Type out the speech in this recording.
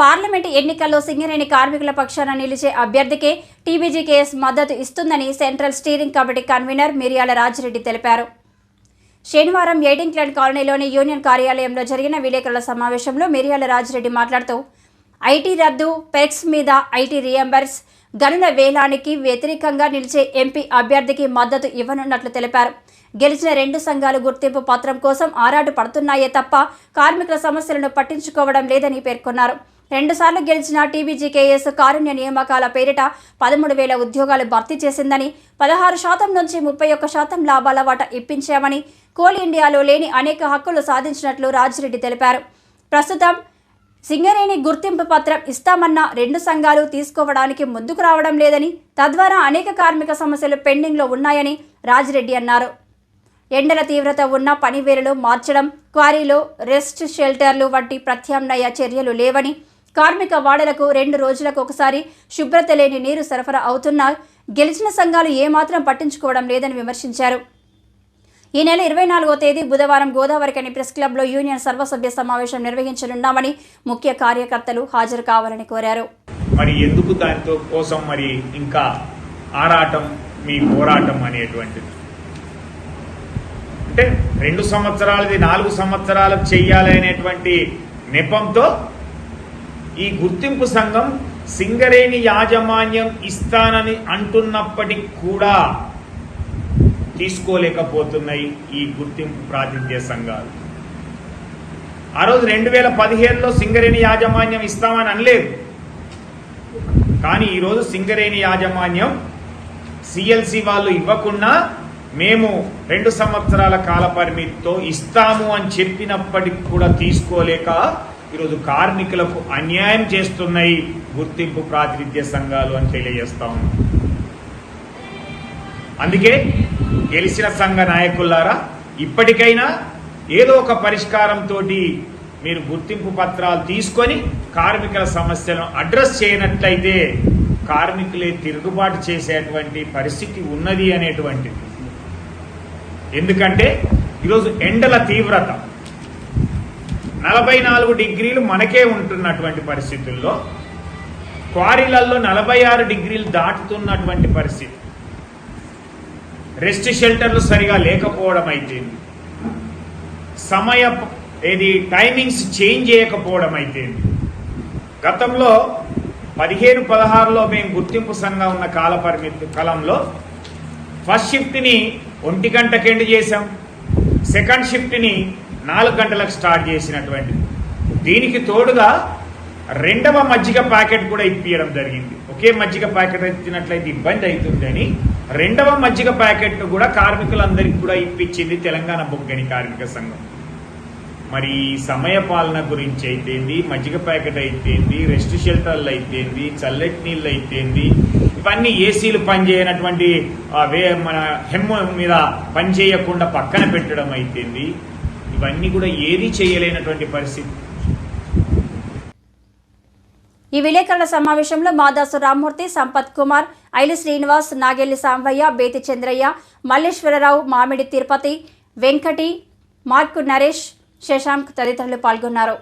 Parliament ఎన్నికల్లో సింగరేణి కార్మికుల పక్షాన నిలిచే అభ్యర్థికే టీబీజీకేఎస్ మద్దతు ఇస్తుందని సెంట్రల్ స్టీరింగ్ కమిటీ కన్వీనర్ మిరియాల రాజిరెడ్డి తెలిపారు. శనివారం ఎయిటింగ్లాండ్ కాలనీలోని యూనియన్ కార్యాలయంలో జరిగిన విలేకరుల సమావేశంలో మిరియాల రాజిరెడ్డి మాట్లాడుతూ ఐటీ రద్దు పెక్స్ మీద ఐటీ రియంబర్స్ గనుల వేలానికి వ్యతిరేకంగా నిలిచే ఎంపీ అభ్యర్థికి మద్దతు ఇవ్వనున్నట్లు తెలిపారు. గెలిచిన రెండు సంఘాలు గుర్తింపు పత్రం కోసం ఆరాటు పడుతున్నాయే తప్ప కార్మికుల సమస్యలను పట్టించుకోవడం లేదని పేర్కొన్నారు. రెండుసార్లు గెలిచిన టీబీజీకేఎస్ కారుణ్య నియామకాల పేరిట పదమూడు వేల ఉద్యోగాలు భర్తీ చేసిందని పదహారు శాతం నుంచి ముప్పై ఒక్క శాతం లాభాల వాటా ఇప్పించామని కోల్ ఇండియాలో లేని అనేక హక్కులు సాధించినట్లు రాజిరెడ్డి తెలిపారు. ప్రస్తుతం సింగరేణి గుర్తింపు పత్రం ఇస్తామన్న రెండు సంఘాలు తీసుకోవడానికి ముందుకు రావడం లేదని తద్వారా అనేక కార్మిక సమస్యలు పెండింగ్లో ఉన్నాయని రాజిరెడ్డి అన్నారు. ఎండల తీవ్రత ఉన్న పనివేళలు మార్చడం క్వారీలో రెస్ట్ షెల్టర్లు వంటి ప్రత్యామ్నాయ చర్యలు లేవని కార్మిక వాడలకు రెండు రోజులకు ఒకసారి శుభ్రత లేని నీరు సరఫరా అవుతున్నా గెలిచిన సంఘాలు ఏమాత్రం పట్టించుకోవడం లేదని విమర్శించారు. ఈ నెల ఇరవై నాలుగో తేదీ బుధవారం గోదావరికని ప్రెస్ క్లబ్లో యూనియన్ సర్వసభ్య సమావేశం నిర్వహించనున్నామని ముఖ్య కార్యకర్తలు హాజరు కావాలని కోరారు. మరి ఎందుకు దానితో కోసం మరి ఇంకా ఆరాటం మీ పోరాటం అనేటువంటిది? అంటే రెండు సంవత్సరాలది నాలుగు సంవత్సరాలకు చెయ్యాలి అనేటువంటి నెపంతో ఈ గుర్తింపు సంఘం సింగరేణి యాజమాన్యం ఇస్తానని అంటున్నప్పటికి కూడా తీసుకోలేకపోతున్నాయి ఈ గుర్తింపు ప్రాతినిధ్య సంఘాలు. ఆ రోజు రెండు వేల పదిహేనులో సింగరేణి యాజమాన్యం ఇస్తామని అనలేదు. కానీ ఈరోజు సింగరేణి యాజమాన్యం సిఎల్సి వాళ్ళు ఇవ్వకుండా మేము రెండు సంవత్సరాల కాల పరిమితితో ఇస్తాము అని చెప్పినప్పటికి కూడా తీసుకోలేక ఈరోజు కార్మికులకు అన్యాయం చేస్తున్నాయి గుర్తింపు ప్రాతినిధ్య సంఘాలు అని తెలియజేస్తా అందుకే గెలిచిన సంఘ నాయకులారా ఇప్పటికైనా ఏదో ఒక పరిష్కారంతో మీరు గుర్తింపు పత్రాలు తీసుకొని కార్మికుల సమస్యలను అడ్రస్ చేయనట్లయితే కార్మికులే తిరుగుబాటు చేసేటువంటి పరిస్థితి ఉన్నది అనేటువంటిది. ఎందుకంటే ఈరోజు ఎండల తీవ్రత. నలభై నాలుగు డిగ్రీలు మనకే ఉంటున్నటువంటి పరిస్థితుల్లో క్వారీలలో నలభై ఆరు డిగ్రీలు దాటుతున్నటువంటి పరిస్థితి. రెస్ట్ షెల్టర్లు సరిగా లేకపోవడం అయితే సమయ ఏది టైమింగ్స్ చేంజ్ చేయకపోవడం అయితే గతంలో పదిహేను పదహారులో మేము గుర్తింపు సంఘం ఉన్న కాల పరిమితి కాలంలో ఫస్ట్ షిఫ్ట్ని ఒంటి గంటకెండు ఎండ్ చేసాం సెకండ్ షిఫ్ట్ని నాలుగు గంటలకు స్టార్ట్ చేసినటువంటి. దీనికి తోడుగా రెండవ మజ్జిగ ప్యాకెట్ కూడా ఇప్పించడం జరిగింది. ఒకే మజ్జిగ ప్యాకెట్ ఇచ్చినట్లయితే ఇబ్బంది అవుతుందని రెండవ మజ్జిగ ప్యాకెట్ను కూడా కార్మికులందరికీ కూడా ఇప్పించింది తెలంగాణ బొగ్గని కార్మిక సంఘం. మరి సమయ పాలన గురించి అయితేంది మజ్జిగ ప్యాకెట్ అయితేంది రెస్ట్ షెల్టర్లు అయితేంది చల్లటి నీళ్ళు అయితేంది ఇవన్నీ ఏసీలు పనిచేయనటువంటి వే మన హెమ్ మీద పనిచేయకుండా పక్కన పెట్టడం అయితేంది ఇవన్నీ కూడా ఏది చేయలేనటువంటి పరిస్థితి. ఈ విలేకరుల సమావేశంలో మాదాసు రామ్మూర్తి సంపత్ కుమార్ ఐలి శ్రీనివాస్ నాగెల్లి సాంబయ్య బేతి చంద్రయ్య మల్లేశ్వరరావు మామిడి తిరుపతి వెంకటి మార్కు నరేష్ శశాంక్ తదితరులు పాల్గొన్నారు.